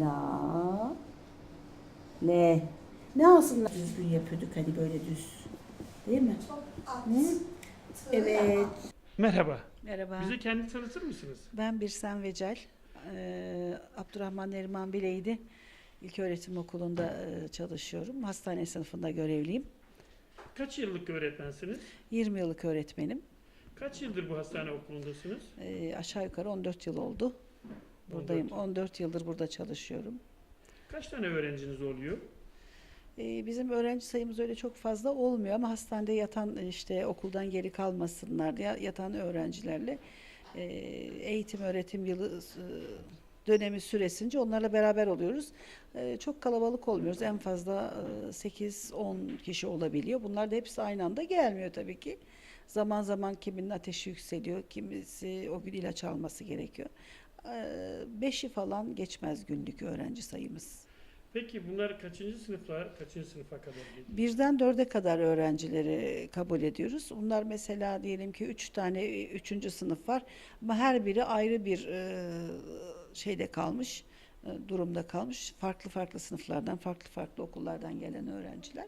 La. Ne? Ne alsınlar? Düzgün yapıyorduk hani böyle düz. Değil mi? Hı? Evet. Merhaba. Merhaba. Bize kendini tanıtır mısınız? Ben Birsen Vecel. Ee, Abdurrahman Neriman Bileydi. İlköğretim Okulu'nda e, çalışıyorum. Hastane sınıfında görevliyim. Kaç yıllık öğretmensiniz? 20 yıllık öğretmenim. Kaç yıldır bu hastane okulundasınız? Ee, aşağı yukarı 14 yıl oldu. Buradayım. 14. 14 yıldır burada çalışıyorum. Kaç tane öğrenciniz oluyor? Ee, bizim öğrenci sayımız öyle çok fazla olmuyor ama hastanede yatan işte okuldan geri kalmasınlar diye yatan öğrencilerle e, eğitim öğretim yılı e, dönemi süresince onlarla beraber oluyoruz. E, Çok kalabalık olmuyoruz. En fazla e, 8-10 kişi olabiliyor. Bunlar da hepsi aynı anda gelmiyor tabii ki. Zaman zaman kiminin ateşi yükseliyor, kimisi o gün ilaç alması gerekiyor. E, Beşi falan geçmez günlük öğrenci sayımız. Peki bunlar kaçıncı sınıflar, kaçıncı sınıfa kadar geliyor? Birden dörde kadar öğrencileri kabul ediyoruz. Bunlar mesela diyelim ki üç tane üçüncü sınıf var ama her biri ayrı bir e, şeyde kalmış, e, durumda kalmış. Farklı farklı sınıflardan, farklı farklı okullardan gelen öğrenciler.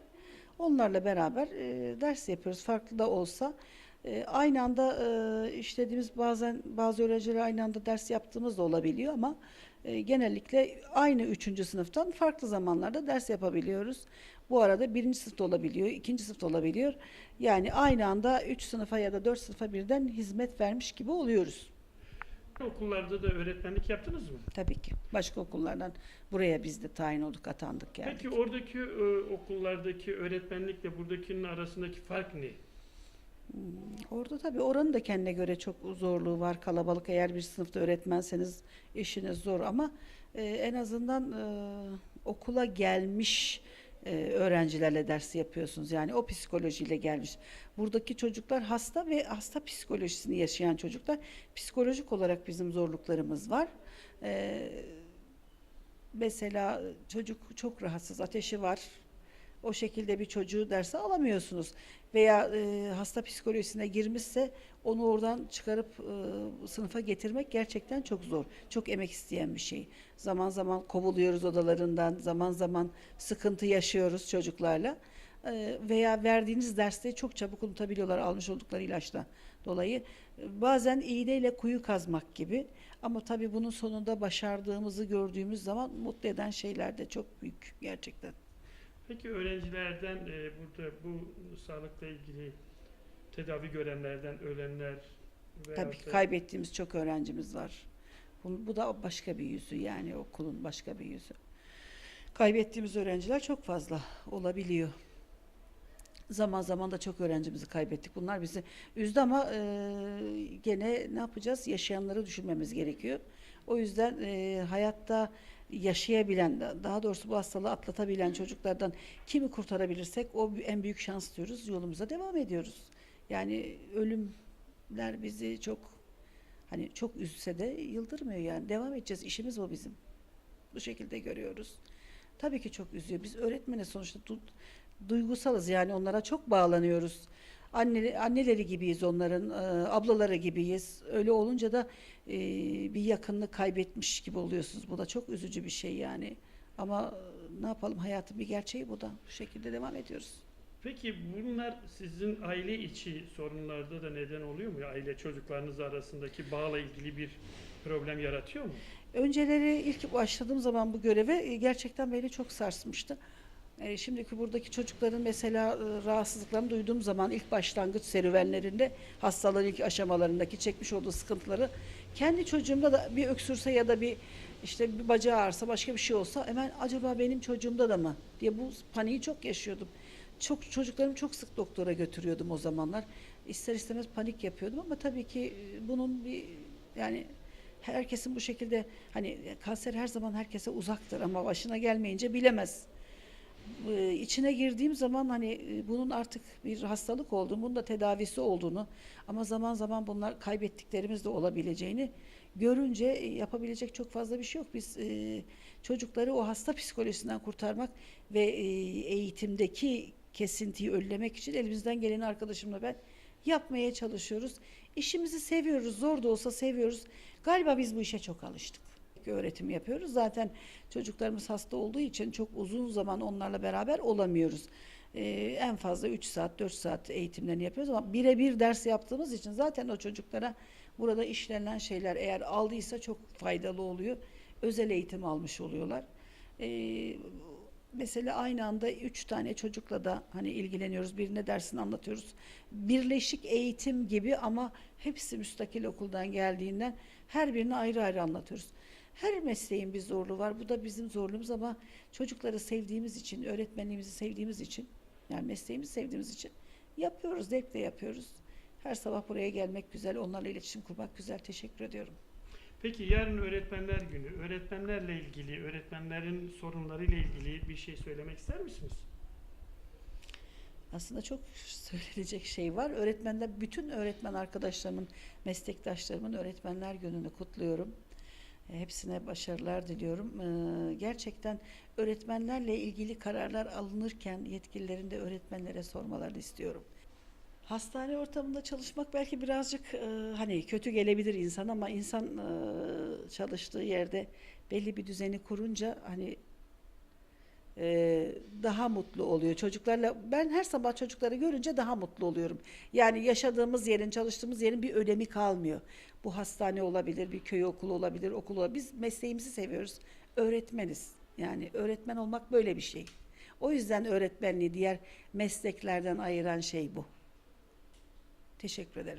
Onlarla beraber e, ders yapıyoruz. Farklı da olsa e, aynı anda e, işlediğimiz bazen bazı öğrenciler aynı anda ders yaptığımız da olabiliyor ama e, genellikle aynı üçüncü sınıftan farklı zamanlarda ders yapabiliyoruz. Bu arada birinci sınıfta olabiliyor, ikinci sınıfta olabiliyor. Yani aynı anda üç sınıfa ya da dört sınıfa birden hizmet vermiş gibi oluyoruz. Okullarda da öğretmenlik yaptınız mı? Tabii ki. Başka okullardan buraya biz de tayin olduk, atandık geldik. Peki oradaki e, okullardaki öğretmenlikle buradakinin arasındaki fark ne? Orada tabii oranın da kendine göre çok zorluğu var. Kalabalık eğer bir sınıfta öğretmenseniz işiniz zor ama e, en azından e, okula gelmiş e, öğrencilerle ders yapıyorsunuz. Yani o psikolojiyle gelmiş. Buradaki çocuklar hasta ve hasta psikolojisini yaşayan çocuklar. Psikolojik olarak bizim zorluklarımız var. E, mesela çocuk çok rahatsız, ateşi var. O şekilde bir çocuğu derse alamıyorsunuz. Veya e, hasta psikolojisine girmişse onu oradan çıkarıp e, sınıfa getirmek gerçekten çok zor. Çok emek isteyen bir şey. Zaman zaman kovuluyoruz odalarından, zaman zaman sıkıntı yaşıyoruz çocuklarla. E, veya verdiğiniz derste çok çabuk unutabiliyorlar almış oldukları ilaçla dolayı. Bazen iğneyle kuyu kazmak gibi. Ama tabii bunun sonunda başardığımızı gördüğümüz zaman mutlu eden şeyler de çok büyük gerçekten. Peki öğrencilerden e, burada bu sağlıkla ilgili tedavi görenlerden ölenler Tabii ki kaybettiğimiz çok öğrencimiz var. Bu, bu da başka bir yüzü yani okulun başka bir yüzü. Kaybettiğimiz öğrenciler çok fazla olabiliyor. Zaman zaman da çok öğrencimizi kaybettik. Bunlar bizi üzdü ama e, gene ne yapacağız? Yaşayanları düşünmemiz gerekiyor. O yüzden e, hayatta yaşayabilen, daha doğrusu bu hastalığı atlatabilen çocuklardan kimi kurtarabilirsek o en büyük şans diyoruz. Yolumuza devam ediyoruz. Yani ölümler bizi çok hani çok üzse de yıldırmıyor yani. Devam edeceğiz. İşimiz o bizim. Bu şekilde görüyoruz. Tabii ki çok üzüyor. Biz öğretmene sonuçta du- duygusalız yani onlara çok bağlanıyoruz. Anne, anneleri gibiyiz onların, e, ablaları gibiyiz. Öyle olunca da e, bir yakınlık kaybetmiş gibi oluyorsunuz. Bu da çok üzücü bir şey yani. Ama e, ne yapalım hayatın bir gerçeği bu da. Bu şekilde devam ediyoruz. Peki bunlar sizin aile içi sorunlarda da neden oluyor mu? Aile çocuklarınız arasındaki bağla ilgili bir problem yaratıyor mu? Önceleri ilk başladığım zaman bu göreve e, gerçekten beni çok sarsmıştı. E, Şimdiki buradaki çocukların mesela e, rahatsızlıklarını duyduğum zaman ilk başlangıç serüvenlerinde hastalığın ilk aşamalarındaki çekmiş olduğu sıkıntıları kendi çocuğumda da bir öksürse ya da bir işte bir bacağı ağrısa başka bir şey olsa hemen acaba benim çocuğumda da mı diye bu paniği çok yaşıyordum. Çok çocuklarımı çok sık doktora götürüyordum o zamanlar. İster istemez panik yapıyordum ama tabii ki e, bunun bir yani herkesin bu şekilde hani kanser her zaman herkese uzaktır ama başına gelmeyince bilemez. Ee, içine girdiğim zaman hani e, bunun artık bir hastalık olduğunu, bunun da tedavisi olduğunu ama zaman zaman bunlar kaybettiklerimiz de olabileceğini görünce e, yapabilecek çok fazla bir şey yok. Biz e, çocukları o hasta psikolojisinden kurtarmak ve e, eğitimdeki kesintiyi önlemek için elimizden geleni arkadaşımla ben yapmaya çalışıyoruz. İşimizi seviyoruz, zor da olsa seviyoruz. Galiba biz bu işe çok alıştık. Sağlık öğretimi yapıyoruz. Zaten çocuklarımız hasta olduğu için çok uzun zaman onlarla beraber olamıyoruz. Ee, en fazla 3 saat, 4 saat eğitimlerini yapıyoruz ama birebir ders yaptığımız için zaten o çocuklara burada işlenen şeyler eğer aldıysa çok faydalı oluyor. Özel eğitim almış oluyorlar. Ee, mesela aynı anda üç tane çocukla da hani ilgileniyoruz. Birine dersini anlatıyoruz. Birleşik eğitim gibi ama hepsi müstakil okuldan geldiğinden her birini ayrı ayrı anlatıyoruz. Her mesleğin bir zorluğu var. Bu da bizim zorluğumuz ama çocukları sevdiğimiz için, öğretmenliğimizi sevdiğimiz için, yani mesleğimizi sevdiğimiz için yapıyoruz, zevkle yapıyoruz. Her sabah buraya gelmek güzel, onlarla iletişim kurmak güzel. Teşekkür ediyorum. Peki yarın öğretmenler günü. Öğretmenlerle ilgili, öğretmenlerin sorunlarıyla ilgili bir şey söylemek ister misiniz? Aslında çok söylenecek şey var. Öğretmenler, bütün öğretmen arkadaşlarımın, meslektaşlarımın öğretmenler gününü kutluyorum. Hepsine başarılar diliyorum. Ee, Gerçekten öğretmenlerle ilgili kararlar alınırken yetkililerin de öğretmenlere sormalarını istiyorum. Hastane ortamında çalışmak belki birazcık e, hani kötü gelebilir insan ama insan e, çalıştığı yerde belli bir düzeni kurunca hani e, daha mutlu oluyor çocuklarla. Ben her sabah çocukları görünce daha mutlu oluyorum. Yani yaşadığımız yerin, çalıştığımız yerin bir önemi kalmıyor. Bu hastane olabilir, bir köy okulu olabilir, okul olabilir. Biz mesleğimizi seviyoruz. Öğretmeniz. Yani öğretmen olmak böyle bir şey. O yüzden öğretmenliği diğer mesleklerden ayıran şey bu. Teşekkür ederim.